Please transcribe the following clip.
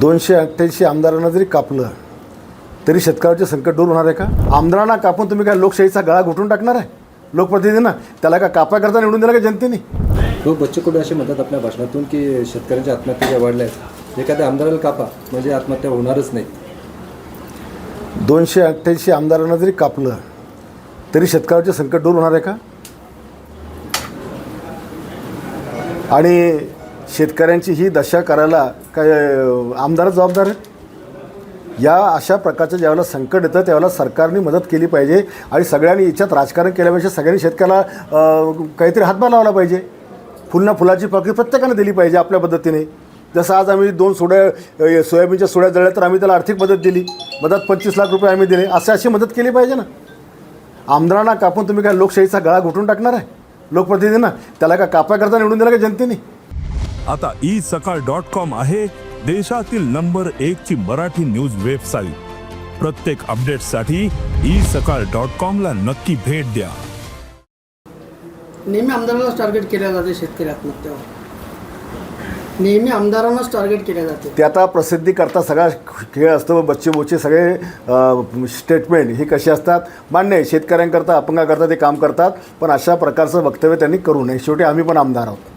दोनशे अठ्ठ्याऐंशी आमदारांना जरी कापलं तरी शेतकऱ्याचे संकट दूर होणार आहे का? आमदारांना कापून तुम्ही काय लोकशाहीचा गळा घुटून टाकणार आहे? लोकप्रतिनिधींना त्याला का कापाकरता निवडून दिला का जनतेने? तो बच्चू कडू असे म्हणतात आपल्या भाषणातून की शेतकऱ्यांच्या आत्महत्या ज्या वाढल्या आहेत एखाद्या आमदाराला कापा म्हणजे आत्महत्या होणारच नाही. दोनशे अठ्ठ्याऐंशी आमदारांना जरी कापलं तरी शेतकऱ्याचे संकट दूर होणार आहे का? आणि शेतकऱ्यांची ही दशा करायला काय आमदारच जबाबदार आहेत? या अशा प्रकारचं ज्यावेळेला संकट येतं त्यावेळेला सरकारने मदत केली पाहिजे आणि सगळ्यांनी याच्यात राजकारण केल्यापेक्षा सगळ्यांनी शेतकऱ्याला काहीतरी हातभार लावला पाहिजे. फुलना फुलाची पाकळी प्रत्येकाने दिली पाहिजे आपल्या पद्धतीने. जसं आज आम्ही दोन सोड्या सोयाबीनच्या सोड्या जळल्या तर आम्ही त्याला आर्थिक मदत दिली. मदत पंचवीस लाख रुपये आम्ही दिले. असं अशी मदत केली पाहिजे ना. आमदारांना कापून तुम्ही काय लोकशाहीचा गळा घुटून टाकणार आहे? लोकप्रतिनिधींना? त्याला का कापाकरता निवडून दिला का जनतेने? आता ई सकाळ डॉट कॉम आहे देशातील नंबर एक ची मराठी न्यूज वेबसाईट. प्रत्येक अपडेटसाठी ई सकाळ डॉट कॉम ला नक्की भेट द्या. नेहमी आमदारांनाच टार्गेट केल्या जाते शेतकरी आत्महत्यावर. नेहमी आमदारांनाच टार्गेट केल्या जाते. ते आता प्रसिद्धी करता सगळा खेळ असतो बच्चे बोचे सगळे स्टेटमेंट ही कशी असतात? मान्य आहे शेतकऱ्यांकरता अपंगाकरता ते काम करतात पण अशा प्रकारचं वक्तव्य त्यांनी करू नये. शेवटी आम्ही पण आमदार आहोत.